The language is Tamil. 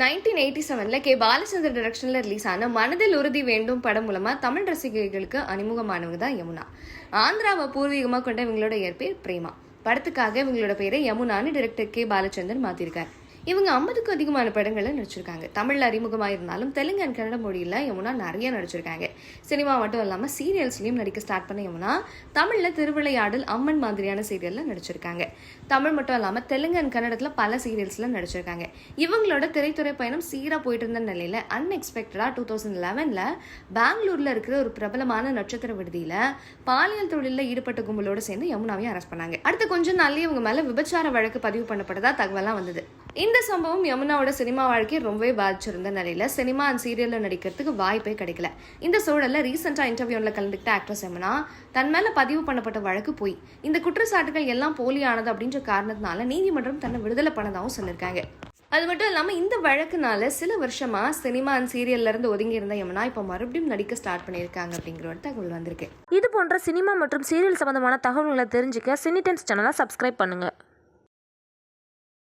நைன்டீன் எயிட்டி செவனில் கே. பாலச்சந்தர் டைரக்ஷனில் ரிலீஸ் ஆன மனதில் உறுதி வேண்டும் படம் மூலமாக தமிழ் ரசிகர்களுக்கு அறிமுகமானவங்க தான் யமுனா. ஆந்திராவை பூர்வீகமாக கொண்ட இவங்களோட இயற்பேர் பிரேமா. படத்துக்காக இவங்களோட பேரை யமுனான்னு டிரெக்டர் கே. பாலச்சந்தர் மாற்றிருக்காரு இவங்க ஐம்பதுக்கும் அதிகமான படங்களில் நடிச்சிருக்காங்க. தமிழில் அறிமுகமாக இருந்தாலும் தெலுங்கு அண்ட் கன்னட மொழியில் யமுனா நிறைய நடிச்சிருக்காங்க. சினிமா மட்டும் இல்லாமல் சீரியல்ஸ்லையும் நடிக்க ஸ்டார்ட் பண்ண யமுனா தமிழில் திருவிளையாடல் அம்மன் மாதிரியான சீரியலில் நடிச்சிருக்காங்க. தமிழ் மட்டும் இல்லாமல் தெலுங்கு அண்ட் கன்னடத்தில் பல சீரியல்ஸில் நடிச்சிருக்காங்க. இவங்களோட திரைத்துறை பயணம் சீராக போயிட்டு இருந்த நிலையில் அன்எக்ஸ்பெக்டடாக டூ தௌசண்ட் லெவனில் பெங்களூரில் இருக்கிற ஒரு பிரபலமான நட்சத்திர விடுதியில் பாலியல் தொழிலில் ஈடுபட்ட கும்பலோடு சேர்ந்து யமுனாவையும் அரெஸ்ட் பண்ணாங்க. அடுத்த கொஞ்சம் நாள்லேயே இவங்க மேலே விபச்சார வழக்கு பதிவு பண்ணப்பட்டதாக தகவலாம் வந்தது. இந்த சம்பவம் யமுனாவோட சினிமா வாழ்க்கையை ரொம்பவே பாதிச்சிருந்த நிலையில சினிமா அண்ட் சீரியல்ல நடிக்கிறதுக்கு வாய்ப்பே கிடைக்கல. இந்த சூழல்ல ரீசெண்டா இன்டர்வியூல கலந்துக்கிட்ட ஆக்ட்ரஸ் யமுனா தன் மேல பதிவு பண்ணப்பட்ட வழக்கு போய் இந்த குற்றச்சாட்டுகள் எல்லாம் போலியானது அப்படின்ற காரணத்தினால நீதிமன்றம் தன்னை விடுதலை பண்ணதாகவும் சொல்லியிருக்காங்க. அது மட்டும் இல்லாமல் இந்த வழக்குனால சில வருஷமா சினிமா அண்ட் சீரியல்ல இருந்து ஒதுங்கி இருந்த யமுனா இப்போ மறுபடியும் நடிக்க ஸ்டார்ட் பண்ணியிருக்காங்க அப்படிங்கிற ஒரு தகவல் வந்திருக்கு. இது போன்ற சினிமா மற்றும் சீரியல் சம்பந்தமான தகவல்களை தெரிஞ்சுக்க சினிடென்ஸ் சேனலை சப்ஸ்கிரைப் பண்ணுங்கள்